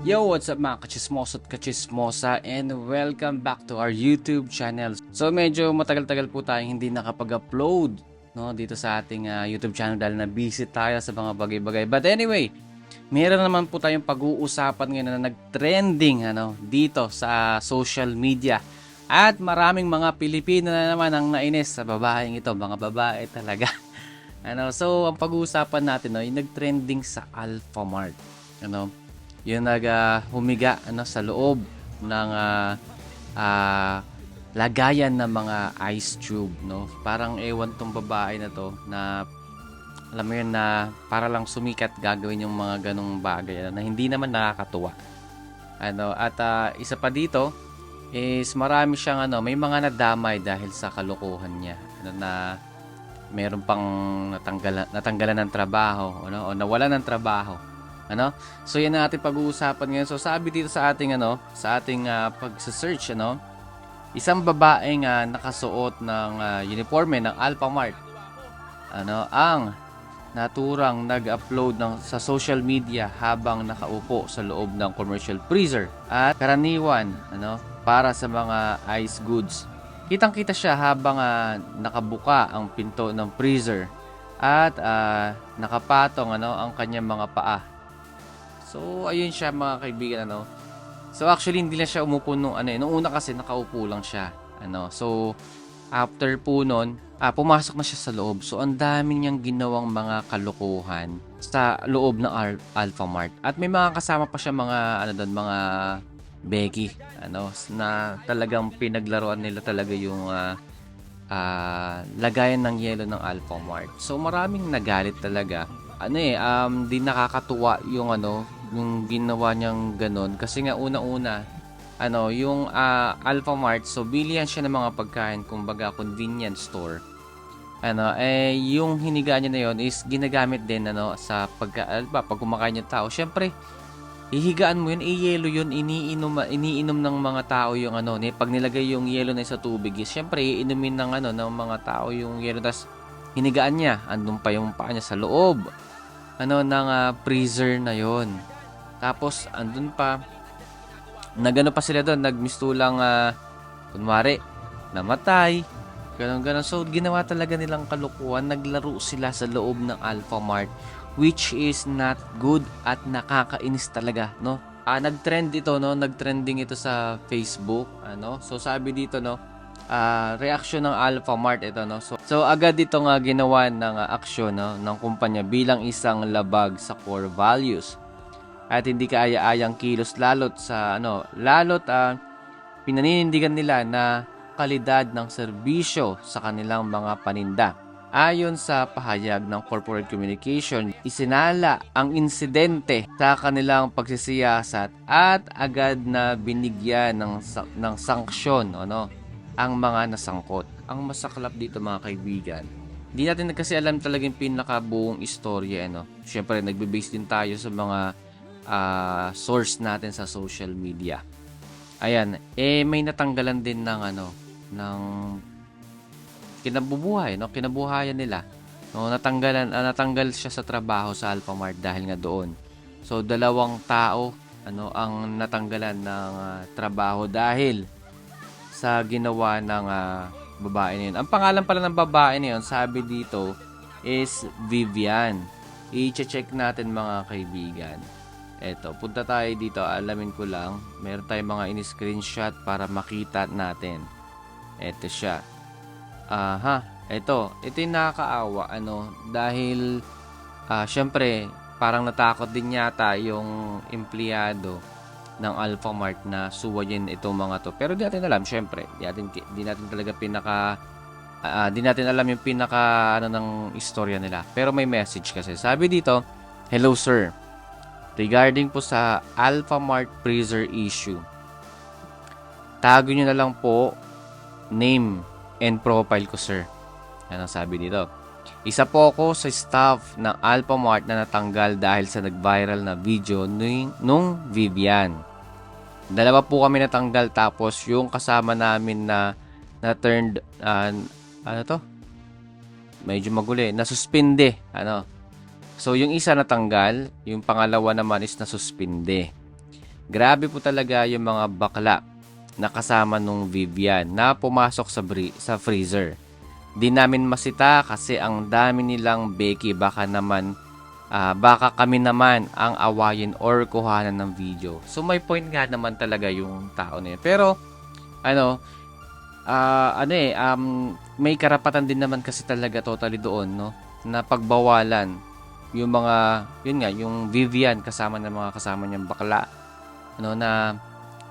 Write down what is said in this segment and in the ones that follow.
Yo, what's up mga kachismoso at kachismosa and welcome back to our YouTube channel. So medyo matagal-tagal po tayong hindi nakapag-upload no, dito sa ating ah, YouTube channel dahil na busy tayo sa mga bagay-bagay. But anyway, meron naman po tayong pag-uusapan ngayon na nag-trending ano, dito sa social media. At maraming mga Pilipino na naman ang nainis sa babaeng ito, mga babae talaga. ano, so ang pag-uusapan natin no, yung nag-trending sa Alphamart. Ano, yung nag ah, humiga ano sa loob ng ah, ah, lagayan ng mga ice tube no? Parang ewan tong babae na to na alam mo yun na para lang sumikat gagawin yung mga ganong bagay ano, na hindi naman nakakatuwa. Ano at ah, isa pa dito is marami siyang ano may mga nadamay dahil sa kalokohan niya ano na meron pang natanggalan natanggalan ng trabaho ano o nawalan ng trabaho ano? So yan ang ating pag-uusapan ngayon. So sabi dito sa ating ano, sa ating uh, pag-search ano, isang babaeng uh, nakasuot ng uh, uniforme ng Alphamart. Ano, ang naturang nag-upload ng sa social media habang nakaupo sa loob ng commercial freezer at karaniwan ano para sa mga ice goods. Kitang-kita siya habang uh, nakabuka ang pinto ng freezer at uh, nakapatong ano ang kanyang mga paa So, ayun siya mga kaibigan, ano. So, actually, hindi lang siya umupo nung, ano, eh. nung una kasi nakaupo lang siya. Ano, so, after po nun, ah, pumasok na siya sa loob. So, ang dami niyang ginawang mga kalokohan sa loob ng Al- Alpha Mart. At may mga kasama pa siya mga, ano doon, mga Becky, ano, na talagang pinaglaruan nila talaga yung ah, ah, lagayan ng yelo ng Alpha Mart. So, maraming nagalit talaga ano eh, um, di nakakatuwa yung ano, yung ginawa niyang ganun. Kasi nga una-una, ano, yung uh, Alpha Mart, so bilihan siya ng mga pagkain, kumbaga convenience store. Ano, eh, yung hiniga niya na yon is ginagamit din, ano, sa pagka, ba, pag kumakain yung tao. Siyempre, hihigaan mo yun, eh, yelo yun, iniinom, iniinom ng mga tao yung ano, ni, pag nilagay yung yelo na sa tubig, is, siyempre, iinumin ng ano, ng mga tao yung yelo, tas hinigaan niya, andun pa yung paa niya sa loob ano ng uh, freezer na yon. Tapos andun pa nagano pa sila doon, nagmistulang uh, kunwari namatay. Ganun ganun. So ginawa talaga nilang kalukuhan, naglaro sila sa loob ng Alpha Mart which is not good at nakakainis talaga, no? Ah, nag-trend ito, no? Nag-trending ito sa Facebook, ano? So sabi dito, no? uh, reaction ng Alpha Mart ito no. So, so agad dito nga ginawa ng uh, aksyon no ng kumpanya bilang isang labag sa core values. At hindi kaaya-ayang kilos lalot sa ano, lalot uh, pinaninindigan nila na kalidad ng serbisyo sa kanilang mga paninda. Ayon sa pahayag ng corporate communication, isinala ang insidente sa kanilang pagsisiyasat at agad na binigyan ng, ng sanksyon ano, ang mga nasangkot. Ang masaklap dito mga kaibigan, hindi natin kasi alam talaga yung pinakabuong istorya. Ano? Siyempre, nagbe-base din tayo sa mga uh, source natin sa social media. Ayan, eh may natanggalan din ng ano, ng kinabubuhay, no? Kinabuhayan nila. No, natanggalan uh, natanggal siya sa trabaho sa Alphamart dahil nga doon. So dalawang tao ano ang natanggalan ng uh, trabaho dahil sa ginawa ng uh, babae na yun. Ang pangalan pala ng babae na yun, sabi dito, is Vivian. I-check natin mga kaibigan. Eto, punta tayo dito. Alamin ko lang. Meron tayong mga in-screenshot para makita natin. Eto siya. Aha. Eto. Ito yung nakakaawa. Ano, dahil, uh, syempre, parang natakot din yata yung empleyado ng Alpha Mart na suwayin itong mga to. Pero di natin alam, syempre. Di natin, di natin talaga pinaka... Uh, di natin alam yung pinaka ano ng istorya nila. Pero may message kasi. Sabi dito, Hello sir. Regarding po sa Alpha Mart freezer issue. Tago nyo na lang po name and profile ko sir. Ano sabi dito? Isa po ako sa staff ng Alpha Mart na natanggal dahil sa nag-viral na video nung, nung Vivian. Dalawa po kami natanggal tapos yung kasama namin na na turned uh, ano to? Medyo maguli, na suspende, ano. So yung isa natanggal, yung pangalawa naman is na suspende. Grabe po talaga yung mga bakla na kasama nung Vivian na pumasok sa, bri- sa freezer. Di namin masita kasi ang dami nilang Becky baka naman ah, baka kami naman ang awayin or kuhanan ng video. So may point nga naman talaga yung tao na yun. Pero ano ah, ano eh um, may karapatan din naman kasi talaga totally doon no na pagbawalan yung mga yun nga yung Vivian kasama ng mga kasama niyang bakla ano na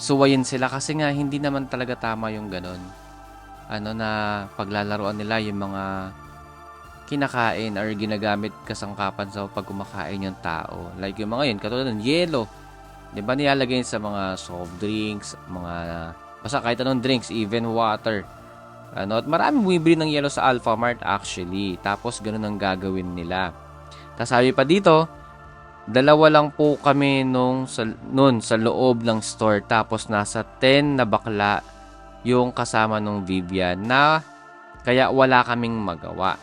suwayin sila kasi nga hindi naman talaga tama yung ganon ano na paglalaroan nila yung mga kinakain or ginagamit kasangkapan sa pag kumakain yung tao. Like yung mga yun katulad ng yelo. Di ba nilalagay sa mga soft drinks mga basta kahit anong drinks even water. Ano at marami bumibili ng yelo sa Alpha Mart actually. Tapos ganun ang gagawin nila tapos sabi pa dito dalawa lang po kami nung sa, nun sa loob ng store tapos nasa 10 na bakla yung kasama nung Vivian na kaya wala kaming magawa.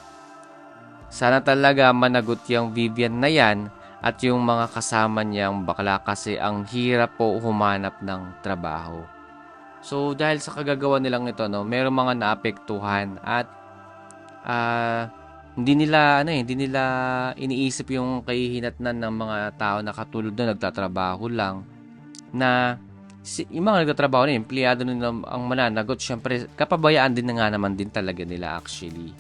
Sana talaga managot yung Vivian na yan at yung mga kasama niyang bakla kasi ang hirap po humanap ng trabaho. So dahil sa kagagawa nilang ito no, merong mga naapektuhan at ah hindi nila ano eh, hindi nila iniisip yung kahihinatnan ng mga tao na katulad na nagtatrabaho lang na si, yung mga nagtatrabaho na empleyado nila ang mananagot syempre kapabayaan din na nga naman din talaga nila actually.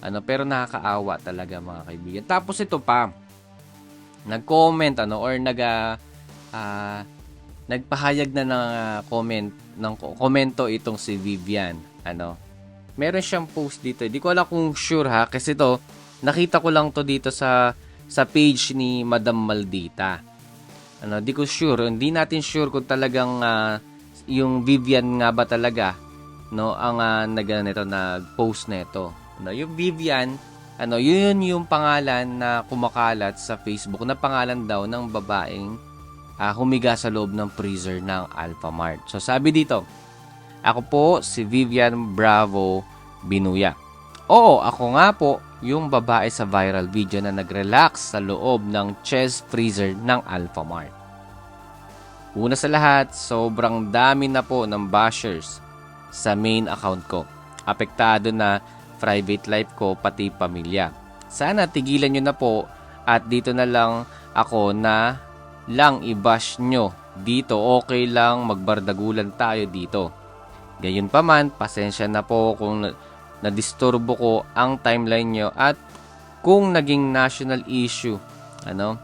Ano pero nakakaawa talaga mga kaibigan. Tapos ito pa nag-comment ano or nag ah, nagpahayag na ng ah, comment ng komento itong si Vivian ano meron siyang post dito. Hindi ko alam kung sure ha kasi to nakita ko lang to dito sa sa page ni Madam Maldita. Ano, di ko sure, hindi natin sure kung talagang ah, yung Vivian nga ba talaga no ang uh, nag nito nag-post nito. Ano, yung Vivian, ano, yun yung pangalan na kumakalat sa Facebook na pangalan daw ng babaeng ah, humiga sa loob ng freezer ng Alphamart. So sabi dito, ako po si Vivian Bravo Binuya. Oo, ako nga po yung babae sa viral video na nag-relax sa loob ng chest freezer ng Alphamart. Una sa lahat, sobrang dami na po ng bashers sa main account ko. Apektado na private life ko pati pamilya. Sana tigilan nyo na po at dito na lang ako na lang i-bash nyo. Dito okay lang magbardagulan tayo dito. Gayon pa man, pasensya na po kung na- nadisturbo ko ang timeline nyo at kung naging national issue, ano,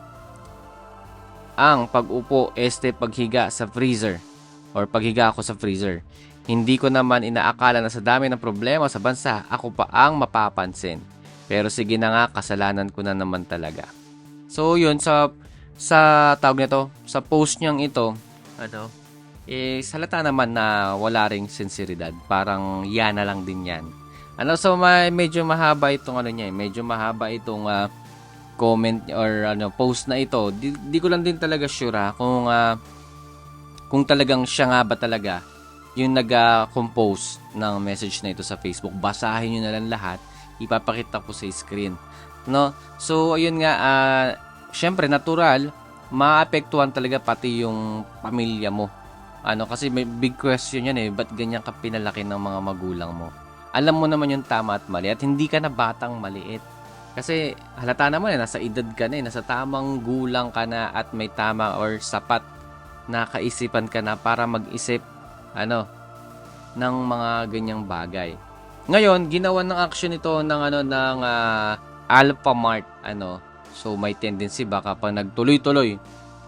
ang pag-upo este paghiga sa freezer or paghiga ako sa freezer. Hindi ko naman inaakala na sa dami ng problema sa bansa, ako pa ang mapapansin. Pero sige na nga, kasalanan ko na naman talaga. So yun, sa, sa tawag nito, sa post niyang ito, ano, eh, salata naman na wala ring sinseridad. Parang yan na lang din yan. Ano, so may, medyo mahaba itong ano niya, eh, medyo mahaba itong ah, comment or ano post na ito. Di, di ko lang din talaga sure ha, kung ah, kung talagang siya nga ba talaga yung nag-compose ng message na ito sa Facebook. Basahin niyo na lang lahat. Ipapakita ko sa screen. No? So, ayun nga, ah, syempre, natural, maapektuhan talaga pati yung pamilya mo. Ano, kasi may big question yan eh, ba't ganyan ka pinalaki ng mga magulang mo? Alam mo naman yung tama at mali at hindi ka na batang maliit. Kasi halata naman eh, nasa edad ka na eh, nasa tamang gulang ka na at may tama or sapat na kaisipan ka na para mag-isip ano ng mga ganyang bagay. Ngayon, ginawa ng action ito ng ano ng ah, Alpha Mart ano. So may tendency baka pag nagtuloy-tuloy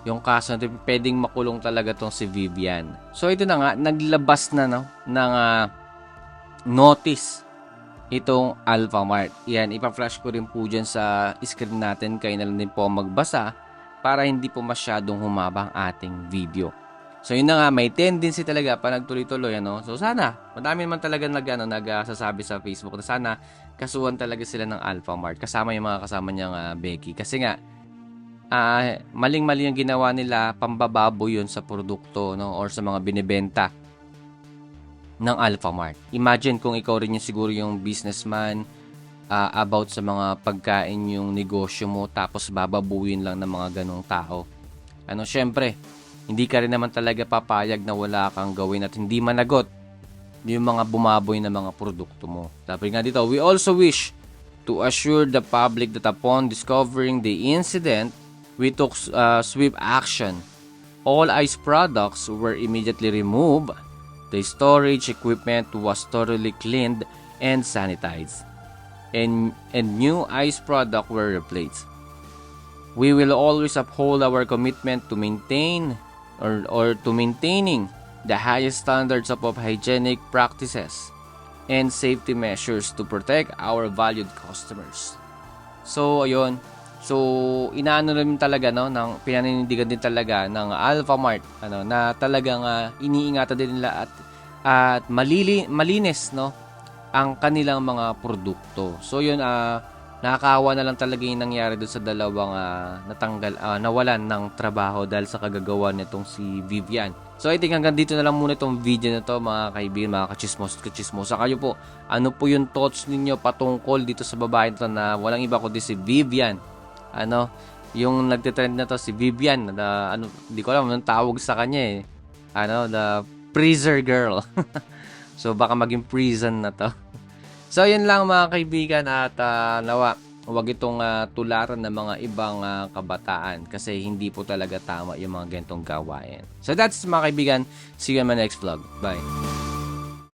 yung kaso na pwedeng makulong talaga tong si Vivian. So ito na nga, naglabas na no, ng ah, notice itong Alpha Mart. Yan, ipa-flash ko rin po dyan sa screen natin. Kayo na lang din po magbasa para hindi po masyadong humaba ang ating video. So yun na nga, may tendency talaga pa nagtuloy-tuloy ano. So sana, madami naman talaga nag ano, nagsasabi sa Facebook na sana kasuhan talaga sila ng Alpha Mart kasama yung mga kasama niyang ah, Becky kasi nga ah maling-mali yung ginawa nila, pambababo yun sa produkto no or sa mga binebenta ng Alpha Mart. Imagine kung ikaw rin yung siguro yung businessman ah, about sa mga pagkain yung negosyo mo tapos bababuin lang ng mga ganong tao. Ano, syempre, hindi ka rin naman talaga papayag na wala kang gawin at hindi managot yung mga bumaboy na mga produkto mo. Sabi nga dito, we also wish to assure the public that upon discovering the incident, we took uh, swift action. All ICE products were immediately removed. The storage equipment was thoroughly cleaned and sanitized. And, and new ICE product were replaced. We will always uphold our commitment to maintain or, or to maintaining the highest standards of, of hygienic practices and safety measures to protect our valued customers. So, ayun. So, inaano namin talaga, no, ng pinaninindigan din talaga ng Alpha Mart, ano, na talagang ah, iniingatan din nila at, at malili, malinis, no, ang kanilang mga produkto. So, yun, ah, nakakaawa na lang talaga yung nangyari doon sa dalawang ah, natanggal, ah, nawalan ng trabaho dahil sa kagagawa nitong si Vivian. So, I think hanggang dito na lang muna itong video na to mga kaibigan, mga kachismos at kachismosa. Kayo po, ano po yung thoughts ninyo patungkol dito sa babae na walang iba kundi si Vivian? Ano, yung nagtitrend na to si Vivian, na ano, hindi ko alam anong tawag sa kanya eh. Ano, the freezer girl. so, baka maging prison na to. So, yun lang mga kaibigan at ah, nawa, huwag itong ah, tularan ng mga ibang ah, kabataan kasi hindi po talaga tama yung mga gantong gawain. So, that's mga kaibigan. See you in my next vlog. Bye.